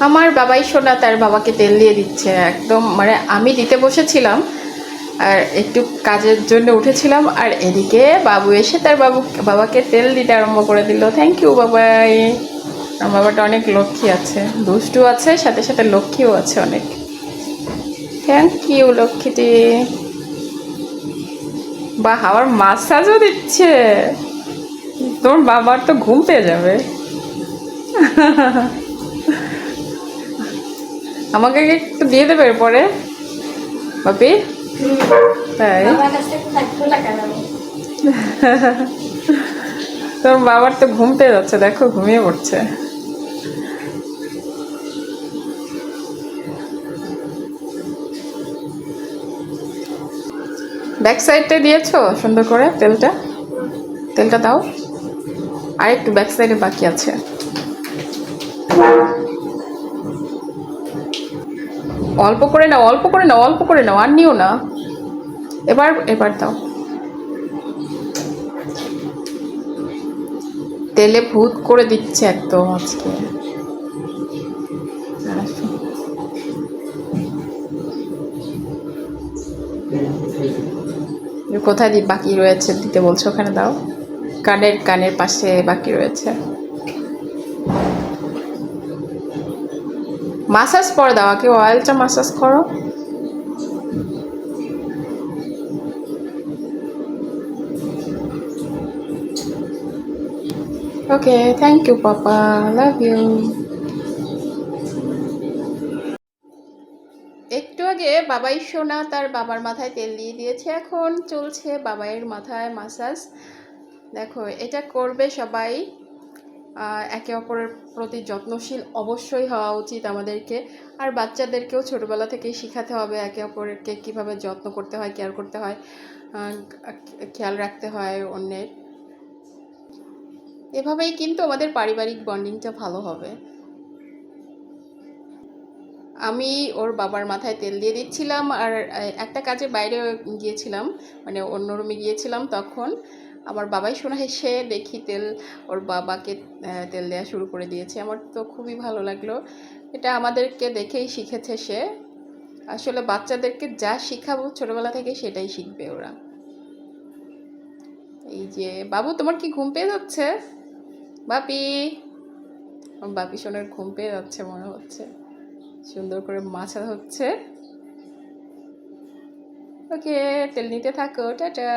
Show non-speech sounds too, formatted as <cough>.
আমার বাবাই শোনা তার বাবাকে তেল দিয়ে দিচ্ছে, একদম মানে আমি দিতে বসেছিলাম, আর একটু কাজের জন্য উঠেছিলাম, আর এদিকে বাবু এসে তার বাবু, বাবাকে তেল দিতে আরম্ভ করে দিল। থ্যাংক ইউ বাবাই। আমার বাবাটা অনেক লক্ষ্মী আছে, দুষ্টু আছে, সাথে সাথে লক্ষ্মীও আছে অনেক। থ্যাংক ইউ লক্ষ্মীটি। বা আমার মাসাজও দিচ্ছে। তোর বাবার তো ঘুম পেয়ে যাবে। <laughs> আমাকে একটু দিয়ে দেবে এরপরে? বাপি? তাই? <laughs> তোর বাবার তো ঘুম পেয়ে যাচ্ছে, দেখো ঘুমিয়ে পড়ছে। ব্যাক সাইডটা দিয়েছ সুন্দর করে তেলটা? তেলটা দাও। আর একটু ব্যাক সাইডে বাকি আছে। অল্প করে নাও, অল্প করে নাও, অল্প করে নাও, আর নিও না। এবার এবার দাও। তেলে ভূত করে দিচ্ছে একদম আজকে। কোথায় দি বাকি রয়েছে দিতে বলছো? ওখানে দাও। কানের কানের পাশে বাকি রয়েছে। মাসাজ পরে দাও, আগে অয়েলটা মাসাজ করো। Okay thank you papa love you একটু আগে বাবাই সোনা তার বাবার মাথায় তেল দিয়ে দিয়েছে, এখন চলছে বাবাইয়ের মাথায় মাসাজ দেখো, এটা করবে সবাই। একে অপরের প্রতি যত্নশীল অবশ্যই হওয়া উচিত আমাদেরকে। আর বাচ্চাদেরকেও ছোটবেলা থেকেই শেখাতে হবে একে অপরকে কীভাবে যত্ন করতে হয় কেয়ার করতে হয় খেয়াল রাখতে হয় অন্যের। এভাবেই কিন্তু আমাদের পারিবারিক বন্ডিংটা ভালো হবে। আমি ওর বাবার মাথায় তেল দিয়ে দিচ্ছিলাম আর একটা কাজে বাইরে গিয়েছিলাম মানে অন্য রুমে গিয়েছিলাম তখন। আমার বাবাই শোনা হেসে দেখি তেল ওর বাবাকে তেল দেওয়া শুরু করে দিয়েছে। আমার তো খুবই ভালো লাগল। এটা আমাদেরকে দেখেই শিখেছে সে। আসলে বাচ্চাদেরকে যা শিখাবো ছোটবেলা থেকে সেটাই শিখবে ওরা। এই যে, বাবু, তোমার কি ঘুম পেয়ে যাচ্ছে? বাপি। আমার বাপি সোনার ঘুম পেয়ে যাচ্ছে মনে হচ্ছে। সুন্দর করে মাছা হচ্ছে ওকে, তেল নিতে থাকো, টাটা।